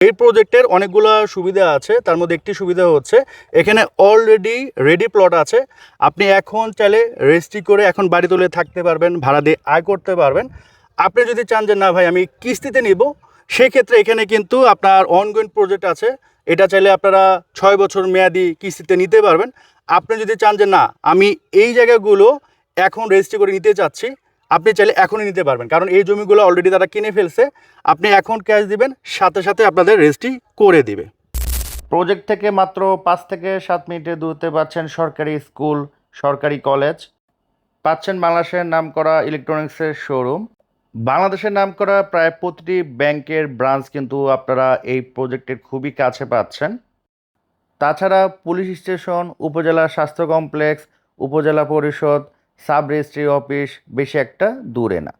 এই প্রজেক্টের অনেকগুলো সুবিধা আছে, তার মধ্যে একটি সুবিধা হচ্ছে, এখানে অলরেডি রেডি প্লট আছে। আপনি এখন চাইলে রেজিস্ট্রি করে এখন বাড়ি তুলে থাকতে পারবেন, ভাড়া দিয়ে আয় করতে পারবেন। আপনি যদি চান যে, না ভাই, আমি কিস্তিতে নিব, সেক্ষেত্রে এখানে কিন্তু আপনার অনগোয়িং প্রজেক্ট আছে। এটা চাইলে আপনারা ছয় বছর মেয়াদি কিস্তিতে নিতে পারবেন। আপনি যদি চান যে, না, আমি এই জায়গাগুলো এখন রেজিস্ট্রি করে নিতে চাচ্ছি আপনি চাইলে এখনই নিতে পারবেন। কারণ এই জমিগুলো অলরেডি তারা কিনে ফেলছে। আপনি এখন ক্যাশ দিবেন, সাথে সাথে আপনাদের রেজিস্ট্রি করে দিবে। প্রজেক্ট থেকে মাত্র পাঁচ থেকে সাত মিনিটে দূরত্বে পাচ্ছেন সরকারি স্কুল, সরকারি কলেজ পাচ্ছেন বাংলাদেশের নাম করা ইলেকট্রনিক্সের শোরুম বাংলাদেশের নাম করা প্রায় প্রতিটি ব্যাংকের ব্রাঞ্চ কিন্তু আপনারা এই প্রজেক্টের খুবই কাছে পাচ্ছেন। তাছাড়া পুলিশ স্টেশন, উপজেলা স্বাস্থ্য কমপ্লেক্স উপজেলা পরিষদ সাব রেজিস্ট্রি অফিস বেশি একটা দূরে না।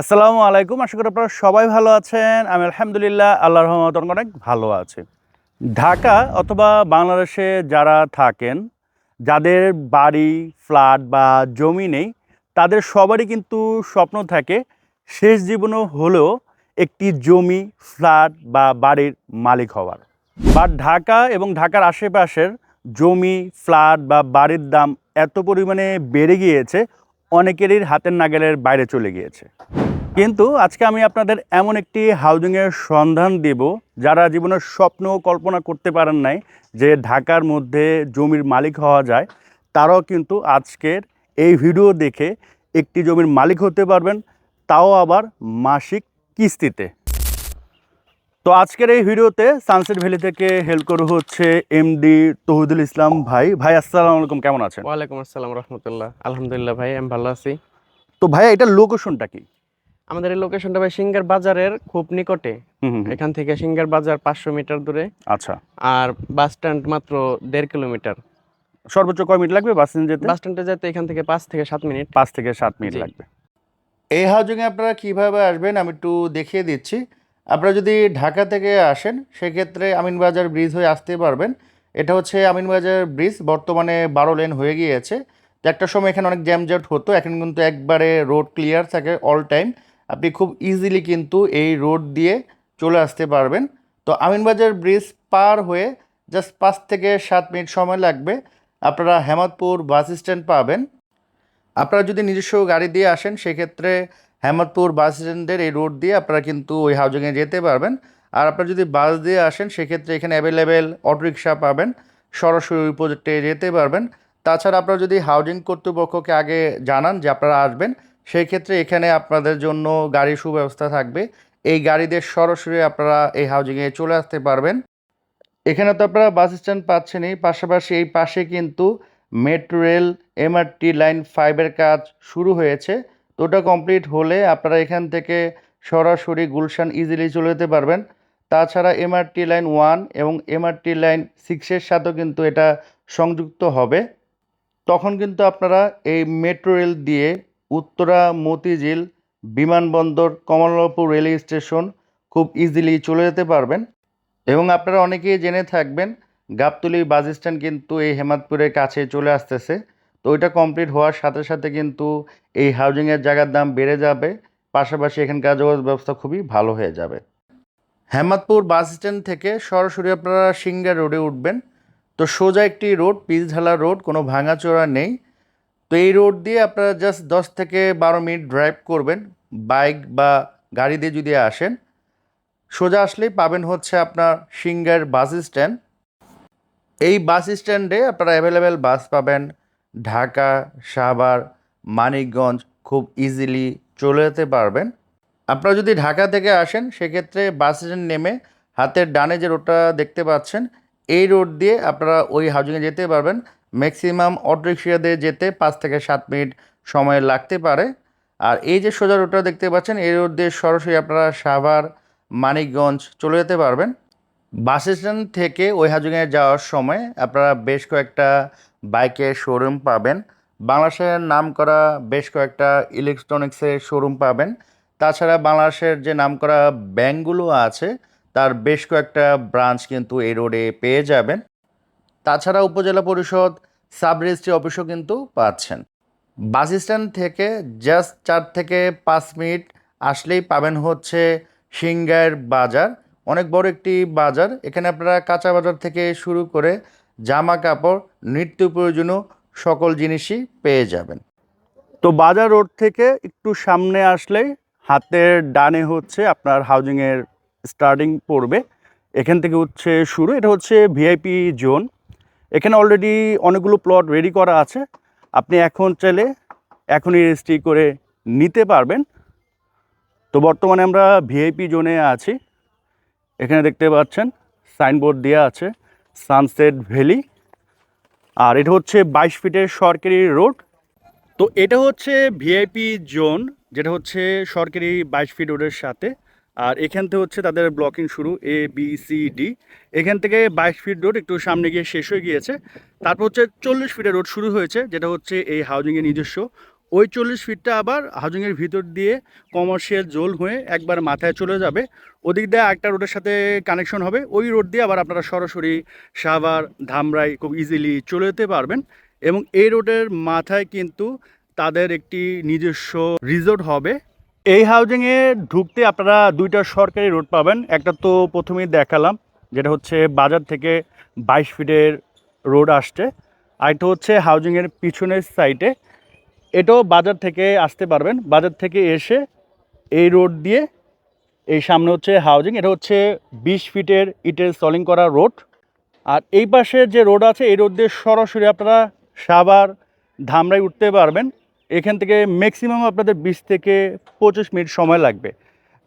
আসসালামু আলাইকুম, আশা করি আপনারা সবাই ভালো আছেন। আমি আলহামদুলিল্লাহ আল্লাহ রহমত অনেক ভালো আছে। ঢাকা অথবা বাংলাদেশে যারা থাকেন, যাদের বাড়ি, ফ্ল্যাট বা জমি নেই, তাদের সবারই কিন্তু স্বপ্ন থাকে, শেষ জীবনও হলেও একটি জমি, ফ্ল্যাট বা বাড়ির মালিক হওয়ার। বা ঢাকা এবং ঢাকার আশেপাশের জমি, ফ্ল্যাট বা বাড়ির দাম এত পরিমাণে বেড়ে গিয়েছে, অনেকেরই হাতের নাগালের বাইরে চলে গিয়েছে। কিন্তু আজকে আমি আপনাদের এমন একটি হাউজিংয়ের সন্ধান দেব, যারা জীবনের স্বপ্ন কল্পনা করতে পারেন নাই যে ঢাকার মধ্যে জমির মালিক হওয়া যায়, তারাও কিন্তু আজকের এই ভিডিও দেখে একটি জমির মালিক হতে পারবেন, তাও আবার মাসিক কিস্তিতে। তো আজকের এই ভিডিওতে সানসেট ভ্যালি থেকে হেল্প করু হচ্ছে এমডি তহিদুল ইসলাম ভাই। ভাই আসসালামু আলাইকুম কেমন আছেন? ওয়ালাইকুম আসসালাম রহমতুল্লাহ। আলহামদুলিল্লাহ ভাই আমি ভালো আছি। তো ভাইয়া এটা লোকেশনটা কি? আমাদের এই লোকেশনটা ভাই সিঙ্গার বাজারের খুব নিকটে। এখান থেকে সিঙ্গার বাজার পাঁচশো মিটার দূরে। আচ্ছা। আর বাস স্ট্যান্ড মাত্র দেড় কিলোমিটার। সর্বোচ্চ কয় মিনিট লাগবে বাস স্ট্যান্ড যেতে? বাস স্ট্যান্ডে যেতে এখান থেকে পাঁচ থেকে সাত মিনিট। পাঁচ থেকে সাত মিনিট লাগবে। এই হাউজিংয়ে আপনারা কীভাবে আসবেন আমি একটু দেখিয়ে দিচ্ছি। আপনারা যদি ঢাকা থেকে আসেন, সেক্ষেত্রে আমিনবাজার ব্রিজ হয়ে আসতে পারবেন। এটা হচ্ছে আমিনবাজার ব্রিজ বর্তমানে বারো লেন হয়ে গিয়েছে। তো একটা সময় এখানে অনেক জ্যামজট হতো, এখন কিন্তু একবারে রোড ক্লিয়ার থাকে অল টাইম আপনি খুব ইজিলি কিন্তু এই রোড দিয়ে চলে আসতে পারবেন। তো আমিনবাজার ব্রিজ পার হয়ে জাস্ট পাঁচ থেকে সাত মিনিট সময় লাগবে। আপনারা হেমাদপুর বাস স্ট্যান্ড পাবেন। আপনারা যদি নিজস্ব গাড়ি দিয়ে আসেন, সেক্ষেত্রে হেমতপুর বাস স্ট্যান্ডের এই রোড দিয়ে আপনারা কিন্তু ওই হাউজিংয়ে যেতে পারবেন। আর আপনারা যদি বাস দিয়ে আসেন, সেক্ষেত্রে এখানে অ্যাভেলেবেল অটোরিকশা পাবেন, সরাসরি প্রজেক্টে যেতে পারবেন। তাছাড়া আপনারা যদি হাউজিং কর্তৃপক্ষকে আগে জানান যে আপনারা আসবেন সেই ক্ষেত্রে এখানে আপনাদের জন্য গাড়ির সুব্যবস্থা থাকবে। এই গাড়িদের সরাসরি আপনারা এই হাউজিংয়ে চলে আসতে পারবেন। এখানে তো আপনারা বাস স্ট্যান্ড পাচ্ছেনই। পাশাপাশি এই পাশে কিন্তু মেট্রো রেল এমআরটি লাইন ফাইভের কাজ শুরু হয়েছে। তো ওটা কমপ্লিট হলে আপনারা এখান থেকে সরাসরি গুলশান ইজিলি চলে যেতে পারবেন। তাছাড়া এমআরটি লাইন ওয়ান এবং এমআরটি লাইন সিক্সের সাথেও কিন্তু এটা সংযুক্ত হবে। তখন কিন্তু আপনারা এই মেট্রো রেল দিয়ে উত্তরা মতিঝিল বিমানবন্দর কমলাপুর রেল স্টেশন খুব ইজিলি চলে যেতে পারবেন। এবং আপনারা অনেকেই জেনে থাকবেন, গাবতলি বাস স্ট্যান্ড কিন্তু এই হেমাদপুরের কাছে চলে আসতেছে। তো ওইটা কমপ্লিট হওয়ার সাথে সাথে কিন্তু এই হাউজিংয়ের জায়গার দাম বেড়ে যাবে। পাশাপাশি এখানকার যোগাযোগ ব্যবস্থা খুবই ভালো হয়ে যাবে। হেমাদপুর বাস স্ট্যান্ড থেকে সরাসরি আপনারা সিঙ্গার রোডে উঠবেন। তো সোজা একটি রোড পিচঢালা রোড, কোনো ভাঙাচোরা নেই। তো এই রোড দিয়ে আপনারা জাস্ট দশ থেকে বারো মিনিট ড্রাইভ করবেন। বাইক বা গাড়ি দিয়ে যদি আসেন, সোজা আসলেই পাবেন হচ্ছে আপনার সিঙ্গার বাস স্ট্যান্ড। এই বাস স্ট্যান্ডে আপনারা অ্যাভেলেবেল বাস পাবেন ঢাকা, সাভার, মানিকগঞ্জ খুব ইজিলি চলে যেতে পারবেন। আপনারা যদি ঢাকা থেকে আসেন, সেক্ষেত্রে বাস স্ট্যান্ড নেমে হাতের ডানে যে রোডটা দেখতে পাচ্ছেন, এই রোড দিয়ে আপনারা ওই হাউজিংয়ে যেতে পারবেন। ম্যাক্সিমাম অটোরিক্সা দিয়ে যেতে পাঁচ থেকে সাত মিনিট সময় লাগতে পারে। আর এই যে সোজা রোডটা দেখতে পাচ্ছেন, এই রোড দিয়ে সরাসরি আপনারা সাভার, মানিকগঞ্জ চলে যেতে পারবেন। বাস স্ট্যান্ড থেকে ওই হাজুঙে যাওয়ার সময় আপনারা বেশ কয়েকটা বাইকের শোরুম পাবেন। বাংলাদেশের নাম করা বেশ কয়েকটা ইলেকট্রনিক্সের শোরুম পাবেন। তাছাড়া বাংলাদেশের যে নাম করা ব্যাংকগুলো আছে, তার বেশ কয়েকটা ব্রাঞ্চ কিন্তু এই রোডে পেয়ে যাবেন। তাছাড়া উপজেলা পরিষদ সাব রেজিস্ট্রি অফিসও কিন্তু পাচ্ছেন। বাস স্ট্যান্ড থেকে জাস্ট চার থেকে পাঁচ মিনিট আসলেই পাবেন হচ্ছে সিঙ্গার বাজার। অনেক বড় একটি বাজার। এখানে আপনারা কাঁচা বাজার থেকে শুরু করে জামা কাপড়, নিত্য প্রয়োজনীয় সকল জিনিসই পেয়ে যাবেন। তো বাজার রোড থেকে একটু সামনে আসলেই হাতের ডানে হচ্ছে আপনার হাউজিংয়ের স্টার্টিং পড়বে। এখান থেকে হচ্ছে শুরু, এটা হচ্ছে ভিআইপি জোন। এখানে অলরেডি অনেকগুলো প্লট রেডি করা আছে। আপনি এখন চাইলে এখনই রেজিস্ট্রি করে নিতে পারবেন। তো বর্তমানে আমরা ভিআইপি জোনে আছি। এখানে দেখতে পাচ্ছেন সাইনবোর্ড দেওয়া আছে। Sunset valley. আর এটা হচ্ছে বাইশ ফিটের সরকারি রোড। তো এটা হচ্ছে ভিআইপি জোন, যেটা হচ্ছে সরকারি বাইশ ফিট রোডের সাথে। আর এখান থেকে হচ্ছে তাদের ব্লকিং শুরু এ বি সি ডি এখান থেকে বাইশ ফিট রোড একটু সামনে গিয়ে শেষ হয়ে গিয়েছে। তারপর হচ্ছে চল্লিশ ফিটের রোড শুরু হয়েছে, যেটা হচ্ছে এই হাউজিংয়ের নিজস্ব। ওই চল্লিশ ফিটটা আবার হাউজিংয়ের ভিতর দিয়ে কমার্শিয়াল জোল হয়ে একবার মাথায় চলে যাবে। ওদিক দিয়ে একটা রোডের সাথে কানেকশন হবে। ওই রোড দিয়ে আবার আপনারা সরাসরি সাভার, ধামরাই খুব ইজিলি চলে যেতে পারবেন। এবং এই রোডের মাথায় কিন্তু তাদের একটি নিজস্ব রিসোর্ট হবে। এই হাউজিংয়ে ঢুকতে আপনারা দুইটা সরকারি রোড পাবেন। একটা তো প্রথমেই দেখালাম, যেটা হচ্ছে বাজার থেকে বাইশ ফিটের রোড আসছে। আরেকটা হচ্ছে হাউজিংয়ের পিছনের সাইডে এটাও বাজার থেকে আসতে পারবেন। বাজার থেকে এসে এই রোড দিয়ে এই সামনে হচ্ছে হাউজিং এটা হচ্ছে বিশ ফিটের ইটের সলিং করা রোড। আর এই পাশে যে রোড আছে, এই রোড দিয়ে সরাসরি আপনারা সাবার ধামরাই উঠতে পারবেন। এখান থেকে ম্যাক্সিমাম আপনাদের বিশ থেকে পঁচিশ মিনিট সময় লাগবে।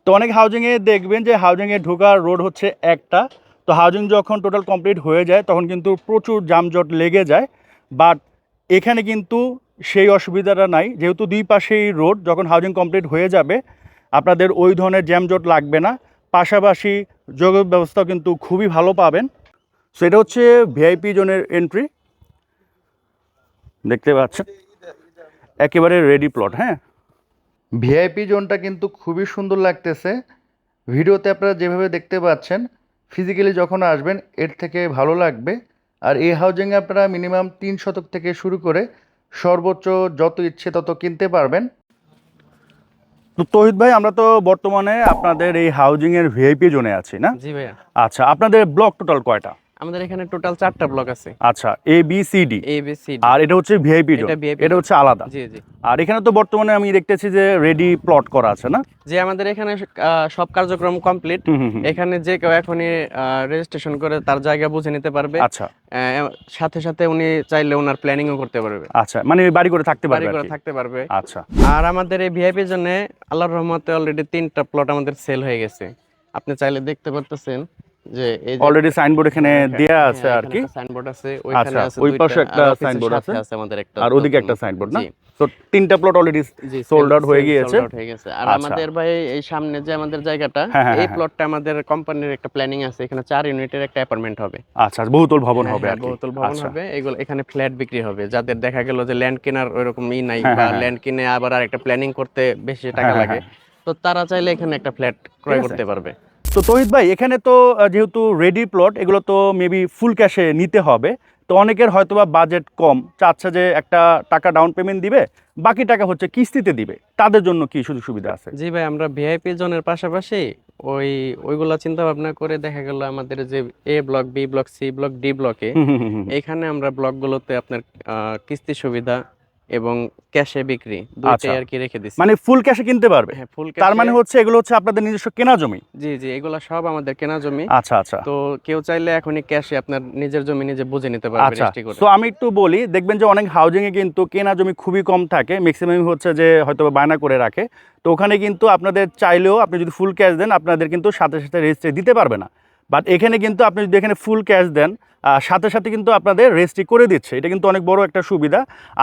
তো অনেক হাউজিংয়ে দেখবেন যে হাউজিংয়ে ঢোকার রোড হচ্ছে একটা। তো হাউজিং যখন টোটাল কমপ্লিট হয়ে যায়, তখন কিন্তু প্রচুর যানজট লেগে যায়। বাট এখানে কিন্তু সেই অসুবিধাটা নাই। যেহেতু দুই পাশেই রোড, যখন হাউজিং কমপ্লিট হয়ে যাবে, আপনাদের ওই ধরনের জ্যামজট লাগবে না। পাশাপাশি যোগাযোগ ব্যবস্থাও কিন্তু খুবই ভালো পাবেন। সেটা হচ্ছে ভিআইপি জোনের এন্ট্রি দেখতে পাচ্ছেন? একেবারে রেডি প্লট হ্যাঁ? ভিআইপি জোনটা কিন্তু খুবই সুন্দর লাগতেছে। ভিডিওতে আপনারা যেভাবে দেখতে পাচ্ছেন ফিজিক্যালি যখন আসবেন, এর থেকে ভালো লাগবে। আর এই হাউজিংয়ে আপনারা মিনিমাম তিন শতক থেকে শুরু করে সর্বোচ্চ যত ইচ্ছে তত কিনতে পারবেন। তো তহিদ ভাই আমরা তো বর্তমানে আপনাদের এই হাউজিং এর ভিআইপি জোনে আছি না? জি ভাইয়া। আচ্ছা আপনাদের ব্লক টোটাল কয়টা? আমাদের এখানে টোটাল চারটা ব্লক আছে। আচ্ছা A B C D A B C আর এটা হচ্ছে ভিআইপি এটা হচ্ছে আলাদা। জি জি। আর এখানে তো বর্তমানে আমি দেখতেছি যে রেডি প্লট করা আছে না? যে আমাদের এখানে সব কার্যক্রম কমপ্লিট। এখানে যে কেউ এখনই রেজিস্ট্রেশন করে তার জায়গা বুঝে নিতে পারবে। আচ্ছা। সাথে সাথে উনি চাইলে ওনার প্ল্যানিংও করতে পারবে। আচ্ছা মানে বাড়ি করে থাকতে বাড়ি পারবে আর করে থাকতে পারবে। আচ্ছা। আর আমাদের এই ভিআইপির জন্য আল্লাহর রহমতে অলরেডি তিনটা প্লট আমাদের সেল হয়ে গেছে। আপনি চাইলে দেখতে পারতেছেন। যে অলরেডি সাইনবোর্ড এখানে দেয়া হ্যাঁ, আছে আর কি। সাইনবোর্ড আছে ওইখানে আচ্ছা, আছে ওই পাশে একটা সাইনবোর্ড আছে। আছে আমাদের একটা আর ওদিকে একটা সাইনবোর্ড না? তো তিনটা প্লট অলরেডি sell- out হয়ে গিয়েছে? হয়ে গেছে। আর আচ্ছা। আমাদের ভাই এই সামনে যে আমাদের জায়গাটা হ্যাঁ, হ্যাঁ, এই হ্যাঁ। প্লটটা আমাদের কোম্পানির একটা প্ল্যানিং আছে। এখানে চার ইউনিটের একটা অ্যাপার্টমেন্ট হবে। আচ্ছা বহুতল ভবন হ্যাঁ, হবে হ্যাঁ, আর বহুতল ভবন আচ্ছা। হবে। এগুলো এখানে ফ্ল্যাট বিক্রি হবে। যাদের দেখা গেল যে ল্যান্ড কেনার ওইরকম ই নাই হ্যাঁ, বা হ্যাঁ, ল্যান্ড কিনে আবার আরেকটা প্ল্যানিং করতে বেশি টাকা হ্যাঁ, লাগে তো তারা চাইলে এখানে একটা ফ্ল্যাট ক্রয় করতে পারবে। তো তহিদ ভাই এখানে তো যেহেতু রেডি প্লট এগুলো তো মেবি ফুল ক্যাশে নিতে হবে। তো অনেকের হয়তোবা বাজেট কম চাচ্ছে যে একটা টাকা ডাউন পেমেন্ট দিবে বাকি টাকা হচ্ছে কিস্তিতে দিবে। তাদের জন্য কি সুযোগ সুবিধা আছে? জি ভাই আমরা ভিআইপি জোনের পাশাপাশি ওই ওইগুলা চিন্তা ভাবনা করে দেখা গেল আমাদের যে A block B block C block D ব্লকে। এখানে আমরা ব্লকগুলোতে আপনার কিস্তি সুবিধা এবং ক্যাশে বিক্রি আচ্ছা। দুইটাই আর কি রেখে দিচ্ছি মানে ফুল ক্যাশে কিনতে পারবে? হ্যাঁ ফুল তার মানে হচ্ছে এগুলো হচ্ছে আপনাদের নিজস্ব কেনা জমি? জি জি এগুলা সব আমাদের কেনা জমি। আচ্ছা আচ্ছা। তো কেউ চাইলে এখনই ক্যাশে আপনার নিজের জমি নিজে বুঝে নিতে পারবে আচ্ছা রেজিস্ট্রি করে। তো আমি একটু বলি দেখবেন যে অনেক হাউজিং এ কিন্তু কেনা জমি খুবই কম থাকে ম্যাক্সিমাম হচ্ছে যে হয়তো বায়না করে রাখে। তো ওখানে কিন্তু আপনাদের চাইলেও আপনি যদি ফুল ক্যাশ দেন আপনাদের কিন্তু সাথে সাথে রেজিস্ট্রি দিতে পারবে না। বাট এখানে কিন্তু আপনি যদি এখানে ফুল ক্যাশ দেন সাথে সাথে কিন্তু আপনাদের রেজিস্ট্রি করে দিচ্ছে। এটা কিন্তু অনেক বড় একটা সুবিধা।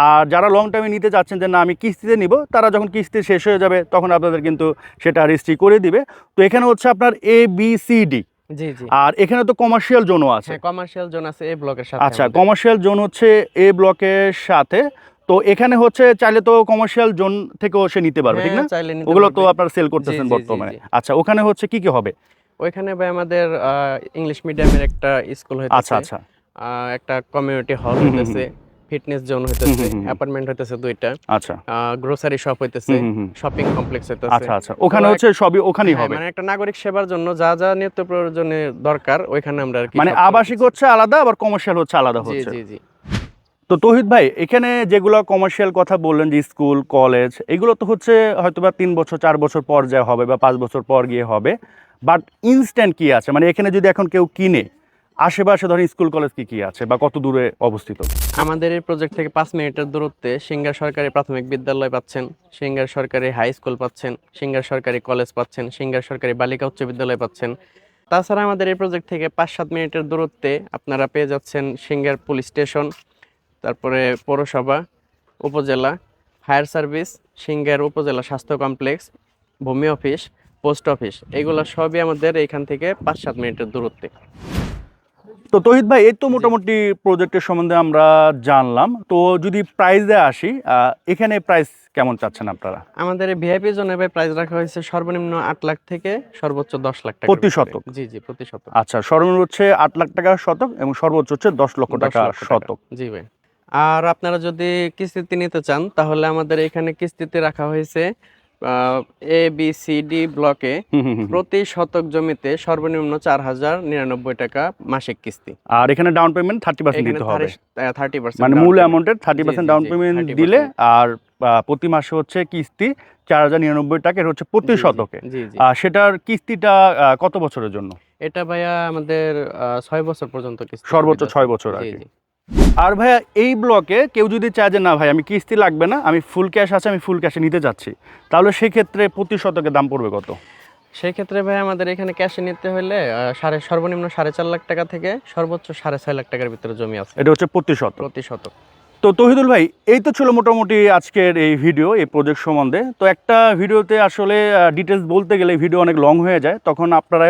আর যারা লং টাইমে নিতে চাচ্ছেন যে না আমি কিস্তিতে নিব তারা যখন কিস্তি শেষ হয়ে যাবে তখন আপনাদের কিন্তু সেটা রেজিস্ট্রি করে দিবে। তো এখানে হচ্ছে আপনার A B C D G G. আর এখানে তো কমার্শিয়াল জোনও আছে। হ্যাঁ কমার্শিয়াল জোন আছে এই ব্লকের সাথে আচ্ছা কমার্শিয়াল জোন হচ্ছে এ ব্লকের সাথে। তো এখানে হচ্ছে চাইলে তো কমার্শিয়াল জোন থেকেও সে নিতে পারবে ঠিক না? হ্যাঁ, চাইলে নিতে ওগুলো তো। আপনারা সেল করতেছেন বর্তমানে। আচ্ছা ওখানে হচ্ছে কি কি হবে? ওইখানে ভাই আমাদের ইংলিশ মিডিয়ামের একটা স্কুল হয়েছে আচ্ছা আচ্ছা। একটা কমিউনিটি হল হুম, ফিটনেস জোন হইতেছে। অ্যাপার্টমেন্ট হইতেছে দুইটা। আচ্ছা। গ্রোসারি শপ হইতেছে। শপিং কমপ্লেক্স হইতেছে। আচ্ছা আচ্ছা। ওখানে হচ্ছে সবই ওখানেই হ্যাঁ, হবে। মানে একটা নাগরিক সেবার জন্য যা যা নিত্য প্রয়োজনে দরকার ওইখানে আমরা আর কি মানে আবাসিক হচ্ছে আলাদা আবার কমার্শিয়াল হচ্ছে আলাদা হচ্ছে। জি জি জি। তো তৌহিদ ভাই, এখানে যেগুলো কমার্শিয়াল কথা বললেন যে স্কুল কলেজ এগুলো তো হচ্ছে হয়তো বা তিন বছর, চার বছর পর যা হবে বা পাঁচ বছর পর গিয়ে হবে। বাট ইনস্ট্যান্ট কি আছে? মানে এখানে যদি এখন কেউ কিনে, আশেপাশে ধরেন স্কুল কলেজ কি কি আছে বা কত দূরে অবস্থিত? আমাদের এই প্রজেক্ট থেকে পাঁচ মিনিটের দূরত্বে সিঙ্গার সরকারি প্রাথমিক বিদ্যালয় পাচ্ছেন, সিঙ্গার সরকারি হাই স্কুল পাচ্ছেন, সিঙ্গার সরকারি কলেজ পাচ্ছেন, সিঙ্গার সরকারি বালিকা উচ্চ বিদ্যালয় পাচ্ছেন। তাছাড়া আমাদের এই প্রজেক্ট থেকে পাঁচ সাত মিনিটের দূরত্বে আপনারা পেয়ে যাচ্ছেন সিঙ্গার পুলিশ স্টেশন তারপরে পৌরসভা উপজেলা ফায়ার সার্ভিস সিঙ্গার উপজেলা স্বাস্থ্য কমপ্লেক্স ভূমি অফিস পোস্ট অফিস এগুলো সবই আমাদের এখান থেকে পাঁচ সাত মিনিটের দূরত্বে। তো তৌহিদ ভাই এই তো মোটামুটি প্রজেক্টের সম্বন্ধে আমরা জানলাম। তো যদি প্রাইজে আসি এখানে প্রাইস কেমন চাচ্ছেন আপনারা? আমাদের ভিআইপি জোনে ভাই প্রাইস রাখা হয়েছে সর্বনিম্ন আট লাখ থেকে সর্বোচ্চ দশ লাখ টাকা প্রতি শতক? জি জি প্রতি শতক। আচ্ছা সর্বনিম্ন হচ্ছে আট লাখ টাকা শতক এবং সর্বোচ্চ হচ্ছে দশ লক্ষ 10 টাকা লক্ষ টাকা। শতক। জি ভাই। আর আপনারা যদি কিস্তিতে নিতে চান তাহলে আমাদের এখানে কিস্তিতে রাখা হয়েছে এ বি সি ডি ব্লকে। প্রতি শতক জমিতে সর্বনিম্ন চার হাজার নিরানব্বই টাকা মাসিক কিস্তি। আর এখানে ডাউন পেমেন্ট থার্টি পার্সেন্ট দিতে হবে। থার্টি পার্সেন্ট মানে মূল অ্যামাউন্টের থার্টি পার্সেন্ট ডাউন পেমেন্ট দিলে আর প্রতি মাসে হচ্ছে কিস্তি চার হাজার নিরানব্বই টাকা এটা হচ্ছে প্রতি শতকে। সেটার কিস্তিটা কত বছরের জন্য? এটা ভাইয়া আমাদের ছয় বছর পর্যন্ত কিস্তি সর্বোচ্চ ছয় বছর আর কি। আর ভাইয়া এই ব্লকে কেউ যদি চায় যে না ভাই আমি কিস্তি লাগবে না আমি ফুল ক্যাশ আছে আমি ফুল ক্যাশে নিতে চাচ্ছি তাহলে সেক্ষেত্রে প্রতি শতকে দাম পড়বে কত? সেই ক্ষেত্রে ভাই আমাদের এখানে ক্যাশে নিতে হলে সাড়ে সর্বনিম্ন সাড়ে চার লাখ টাকা থেকে সর্বোচ্চ সাড়ে ছয় লাখ টাকার ভিতরে জমি আছে। এটা হচ্ছে প্রতি শতক। প্রতি শতক। তো তহিদুল ভাই এই তো ছিল মোটামুটি আজকের এই ভিডিও এই প্রজেক্ট সম্বন্ধে। তো একটা ভিডিওতে আসলে ডিটেলস বলতে গেলে ভিডিও অনেক লং হয়ে যায়। তখন আপনারা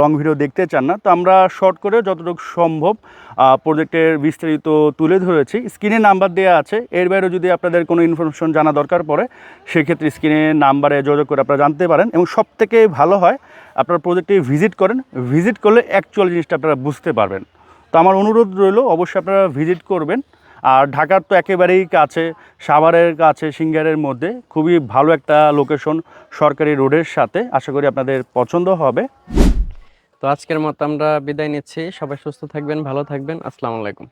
লং ভিডিও দেখতে চান না, তো আমরা শর্ট করে যতটুকু সম্ভব প্রজেক্টের বিস্তারিত তুলে ধরেছি। স্ক্রিনে নাম্বার দেওয়া আছে, এর বাইরেও যদি আপনাদের কোনো ইনফরমেশন জানা দরকার পড়ে, সেক্ষেত্রে স্ক্রিনে নাম্বারে যোগাযোগ করে আপনারা জানতে পারেন এবং সব থেকে ভালো হয়, আপনারা প্রজেক্টে ভিজিট করেন। ভিজিট করলে অ্যাকচুয়াল জিনিসটা আপনারা বুঝতে পারবেন। তো আমার অনুরোধ রইল, অবশ্যই আপনারা ভিজিট করবেন। আর ঢাকার তো একেবারেই কাছে, সাভারের কাছে, সিঙ্গারের মধ্যে, খুবই ভালো একটা লোকেশন সরকারি রোডের সাথে, আশা করি আপনাদের পছন্দ হবে। তো আজকের মতো আমরা বিদায় নিচ্ছি। সবাই সুস্থ থাকবেন ভালো থাকবেন। আসসালামু আলাইকুম।